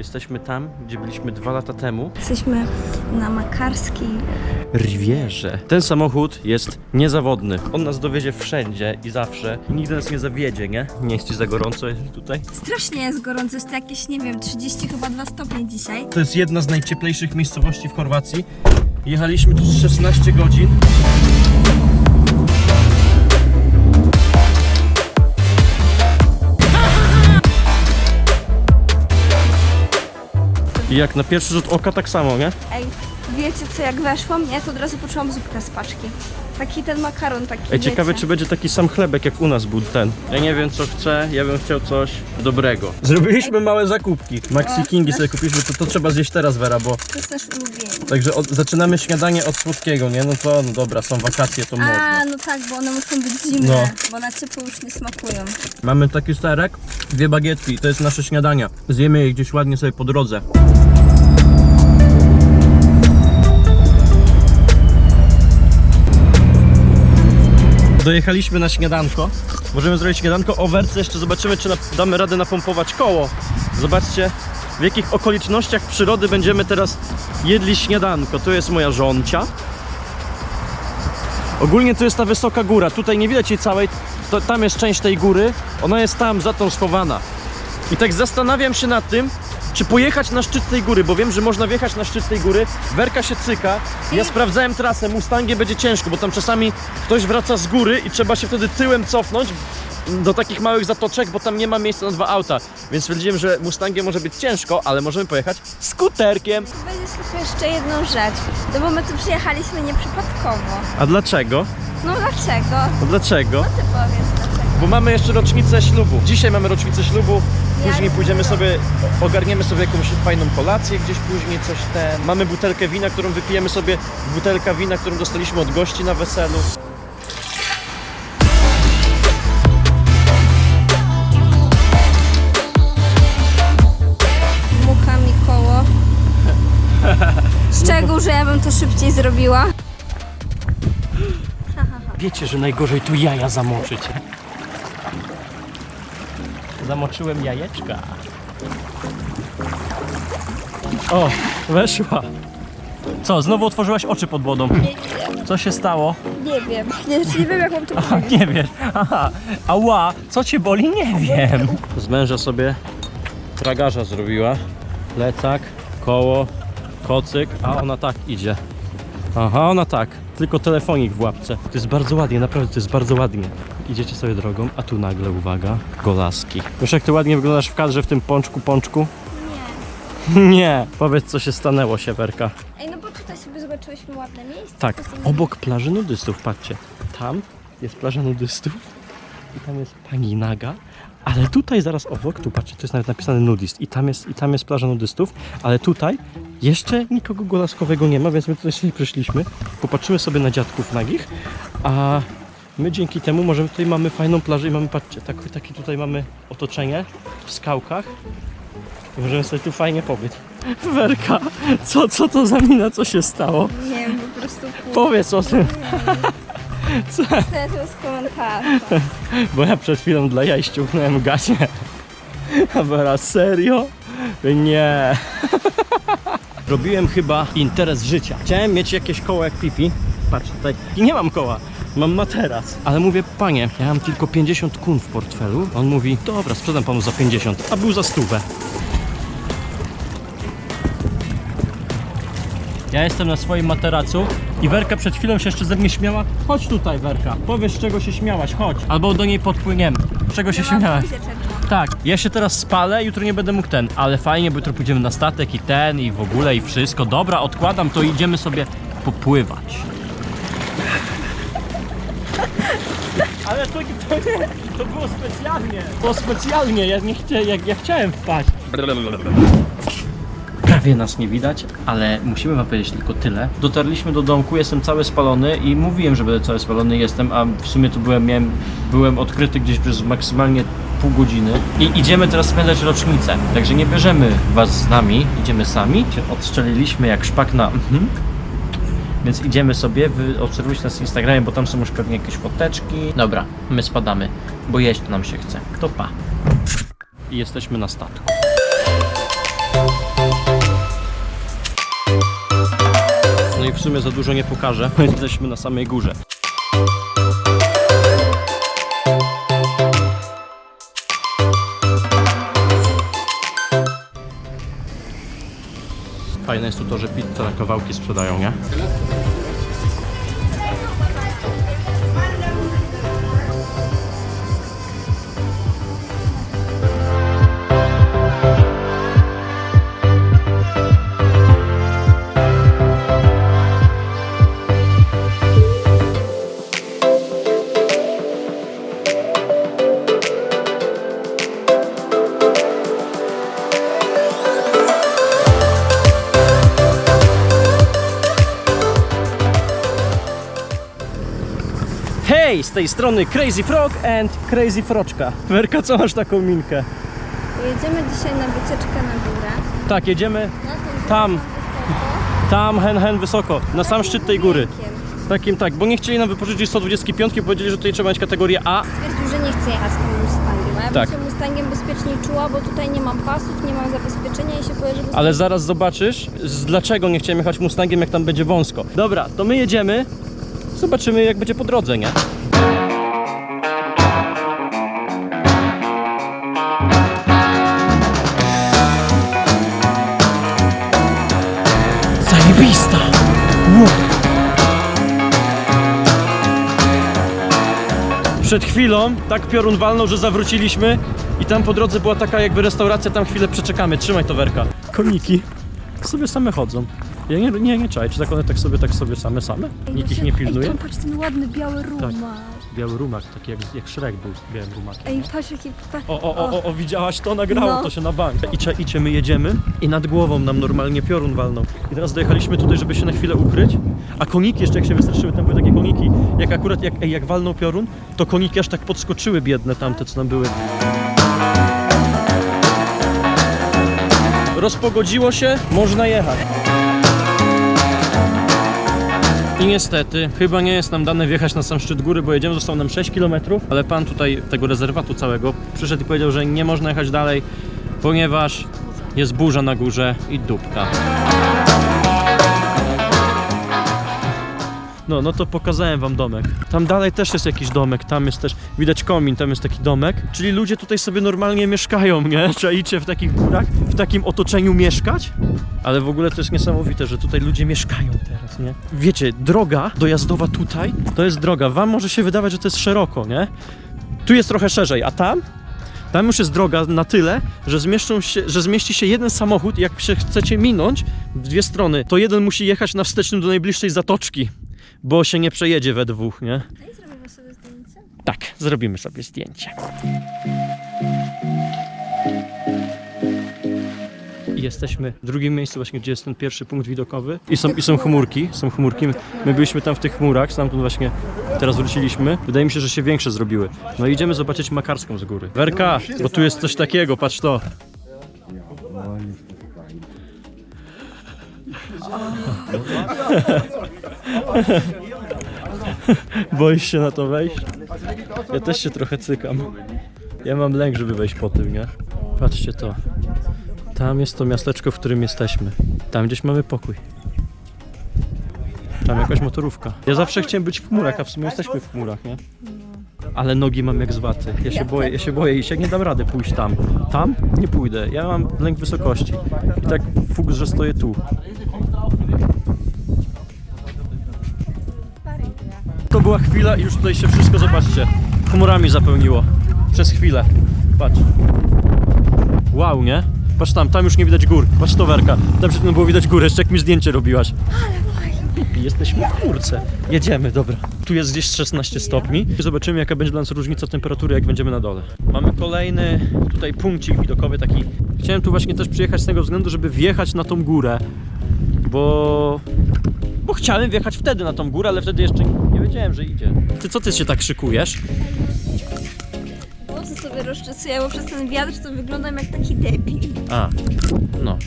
Jesteśmy tam, gdzie byliśmy dwa lata temu. Jesteśmy na Makarskiej. Rivierze. Ten samochód jest niezawodny. On nas dowiezie wszędzie i zawsze. Nigdy nas nie zawiedzie, nie? Nie jest ci za gorąco tutaj? Strasznie jest gorąco, jest to jakieś, nie wiem, 30 chyba 2 stopnie dzisiaj. To jest jedna z najcieplejszych miejscowości w Chorwacji. Jechaliśmy tu z 16 godzin. I jak na pierwszy rzut oka tak samo, nie? Ej, wiecie co, jak weszłam, ja to od razu poczułam zupkę z paczki. Taki ten makaron, taki Ej, ciekawe wiecie. czy będzie taki sam chlebek jak u nas był ten. Ja nie wiem co chcę, ja bym chciał coś dobrego. Zrobiliśmy małe zakupki. Maxi Kingi sobie kupiliśmy, to, to trzeba zjeść teraz Vera, bo To jest nasz ulubienie. Także od, zaczynamy śniadanie od słodkiego, nie? No to no dobra, są wakacje, to można. A, no tak, bo one muszą być zimne, No. bo na ciepło już nie smakują. Mamy taki serek, dwie bagietki, to jest nasze śniadanie. Zjemy je gdzieś ładnie sobie po drodze. Dojechaliśmy na śniadanko. Możemy zrobić śniadanko o jeszcze zobaczymy czy damy radę napompować koło. Zobaczcie w jakich okolicznościach przyrody będziemy teraz jedli śniadanko. Tu jest moja żoncia. Ogólnie to jest ta wysoka góra. Tutaj nie widać jej całej. To, tam jest część tej góry. Ona jest tam, za tą schowana. I tak zastanawiam się nad tym, czy pojechać na szczyt tej góry, bo wiem, że można wjechać na szczyt tej góry. Werka się cyka. Ja sprawdzałem trasę. Mustangiem będzie ciężko, bo tam czasami ktoś wraca z góry i trzeba się wtedy tyłem cofnąć do takich małych zatoczek, bo tam nie ma miejsca na dwa auta. Więc stwierdziłem, że Mustangiem może być ciężko, ale możemy pojechać skuterkiem. Będzie tylko jeszcze jedną rzecz, no bo my tu przyjechaliśmy nieprzypadkowo. A dlaczego? No dlaczego? A dlaczego? Ty powiedz dlaczego. Bo mamy jeszcze rocznicę ślubu. Dzisiaj mamy rocznicę ślubu. Później pójdziemy sobie, ogarniemy sobie jakąś fajną kolację gdzieś później, coś ten. Mamy butelkę wina, którą wypijemy sobie. Butelka wina, którą dostaliśmy od gości na weselu. Mucha mi koło. Szczegół, że ja bym to szybciej zrobiła. Wiecie, że najgorzej tu jaja zamoczyć. Zamoczyłem jajeczka. O, weszła. Co, znowu otworzyłaś oczy pod wodą? Co się stało? Nie wiem. Nie, nie wiem jak mam to Aha, nie wiesz. Aha. Ała, co cię boli? Nie wiem. Z męża sobie tragarza zrobiła. Plecak, koło, kocyk, a ona tak idzie. Aha, ona tak. Tylko telefonik w łapce. To jest bardzo ładnie, naprawdę to jest bardzo ładnie. Idziecie sobie drogą, a tu nagle, uwaga, golaski. Wiesz jak ty ładnie wyglądasz w kadrze w tym pączku, pączku? Nie. Nie. Powiedz co się stanęło, siewerka. Ej, no bo tutaj sobie zobaczyłyśmy ładne miejsce. Tak, obok plaży nudystów, patrzcie. Tam jest plaża nudystów i tam jest pani naga, ale tutaj zaraz obok, tu patrzcie, to jest nawet napisane nudist i tam jest, i tam jest plaża nudystów, ale tutaj jeszcze nikogo golaskowego nie ma, więc my tutaj sobie przyszliśmy, popatrzymy sobie na dziadków nagich, a my dzięki temu możemy, tutaj mamy fajną plażę i mamy, patrzcie, tak, takie tutaj mamy otoczenie w skałkach i możemy sobie tu fajnie pobyć. Werka, co, co to za mina, co się stało? Nie wiem, po prostu Powiedz o tym, niestety z komentarza. bo ja przed chwilą dla jaj ściągnąłem gacie. A Vera, serio? Nie. Robiłem chyba interes życia. Chciałem mieć jakieś koło jak Pipi. Patrz tutaj. I nie mam koła. Mam materac. Ale mówię, panie, ja mam tylko 50 kun w portfelu. On mówi, dobra, sprzedam panu za 50, a był za stówę. Ja jestem na swoim materacu i Werka przed chwilą się jeszcze ze mnie śmiała. Chodź tutaj, Werka. Powiesz, czego się śmiałaś, chodź. Albo do niej podpłyniemy. Czego się śmiałaś? Tak, ja się teraz spalę, jutro nie będę mógł ten, ale fajnie, bo jutro pójdziemy na statek i ten, i w ogóle, i wszystko. Dobra, odkładam to i idziemy sobie popływać. Ale to, to, nie, to było specjalnie. Było specjalnie, ja nie chcia, ja, ja chciałem wpaść. Prawie nas nie widać, ale musimy wam powiedzieć tylko tyle. Dotarliśmy do domku, jestem cały spalony i mówiłem, że będę cały spalony jestem, a w sumie tu byłem, miałem, byłem odkryty gdzieś przez maksymalnie pół godziny. I idziemy teraz spędzać rocznicę, także nie bierzemy was z nami, idziemy sami. Się odstrzeliliśmy jak szpak na mhm. Więc idziemy sobie, wy obserwujcie nas na Instagramie, bo tam są już pewnie jakieś foteczki. Dobra, my spadamy, bo jeść nam się chce. To pa. I jesteśmy na statku. No i w sumie za dużo nie pokażę, bo jesteśmy na samej górze. Fajne jest to, że pizzę na kawałki sprzedają, nie? Hej, z tej strony Crazy Frog and Crazy Froczka. Werka, co masz taką minkę? Jedziemy dzisiaj na wycieczkę na górę. Tak, jedziemy Na tą górę Tam. wysoko. tam, hen, hen, wysoko, na sam szczyt tej góry. Wiekiem. Takim tak, bo nie chcieli nam wypożyczyć 125, powiedzieli, że tutaj trzeba mieć kategorię A. Stwierdził, że nie chce jechać tym Mustangiem. A ja Tak. bym się Mustangiem bezpieczniej czuła, bo tutaj nie mam pasów, nie mam zabezpieczenia i się boję, że Mustang... Ale zaraz zobaczysz, z dlaczego nie chciałem jechać Mustangiem, jak tam będzie wąsko. Dobra, to my jedziemy. Zobaczymy, jak będzie po drodze, nie? Przed chwilą tak piorun walnął, że zawróciliśmy i tam po drodze była taka jakby restauracja, tam chwilę przeczekamy. Trzymaj to werka. Koniki sobie same chodzą. Ja nie, nie, nie czaję, czy tak one tak sobie, tak sobie same, same? Nikt ich nie pilnuje? Ej, tam patrz ten ładny biały rumak. Tak. Biały rumak, taki jak, jak Shrek był białym rumakiem. Ej, patrz jaki... Pa... O, o, o, o, o, widziałaś to? Nagrało No. to się na bank. Idzie, idzie, my jedziemy i nad głową nam normalnie piorun walnął. I teraz dojechaliśmy tutaj, żeby się na chwilę ukryć, a koniki jeszcze jak się wystraszyły, tam były takie koniki, jak akurat, jak, ej, jak walnął piorun, to koniki aż tak podskoczyły biedne tamte, co tam były. Rozpogodziło się, można jechać. I niestety, chyba nie jest nam dane wjechać na sam szczyt góry, bo jedziemy, zostało nam 6 km, ale pan tutaj tego rezerwatu całego przyszedł i powiedział, że nie można jechać dalej, ponieważ jest burza na górze i dupka. No, no to pokazałem wam domek. Tam dalej też jest jakiś domek, tam jest też, widać komin, tam jest taki domek. Czyli ludzie tutaj sobie normalnie mieszkają, nie? Czaicie w takich górach, w takim otoczeniu mieszkać? Ale w ogóle to jest niesamowite, że tutaj ludzie mieszkają teraz, nie? Wiecie, droga dojazdowa tutaj, to jest droga. Wam może się wydawać, że to jest szeroko, nie? Tu jest trochę szerzej, a tam? Tam już jest droga na tyle, że, się, że zmieści się jeden samochód. Jak się chcecie minąć w dwie strony, to jeden musi jechać na wstecznym do najbliższej zatoczki, bo się nie przejedzie we dwóch, nie? No i zrobimy sobie zdjęcie. Tak, zrobimy sobie zdjęcie. Jesteśmy w drugim miejscu właśnie, gdzie jest ten pierwszy punkt widokowy. I są, I są chmurki, są chmurki. My byliśmy tam w tych chmurach, stamtąd właśnie teraz wróciliśmy. Wydaje mi się, że się większe zrobiły. No i idziemy zobaczyć Makarską z góry. Werka, bo tu jest coś takiego, patrz to. Boisz się na to wejść? Ja też się trochę cykam. Ja mam lęk, żeby wejść po tym, nie? Patrzcie to. Tam jest to miasteczko, w którym jesteśmy. Tam gdzieś mamy pokój. Tam jakaś motorówka. Ja zawsze chciałem być w chmurach, a w sumie jesteśmy w chmurach, nie? Ale nogi mam jak z waty. Ja się boję, ja się boję i się nie dam rady pójść tam. Tam nie pójdę. Ja mam lęk wysokości. I tak fuks, że stoję tu. Była chwila i już tutaj się wszystko, zobaczcie, chmurami zapełniło. Przez chwilę. Patrz. Wow, nie? Patrz tam, tam już nie widać gór. Patrz to werka. Tam przed było widać górę, jeszcze jak mi zdjęcie robiłaś. I Jesteśmy w chmurce. Jedziemy, dobra. Tu jest gdzieś 16 stopni. Zobaczymy, jaka będzie dla nas różnica temperatury, jak będziemy na dole. Mamy kolejny tutaj punkcik widokowy taki. Chciałem tu właśnie też przyjechać z tego względu, żeby wjechać na tą górę, bo bo chciałem wjechać wtedy na tą górę, ale wtedy jeszcze wiedziałem, że idzie. Ty co ty się tak szykujesz? Włosy sobie rozczesuję, bo przez ten wiatr to wyglądam jak taki debil. A, no.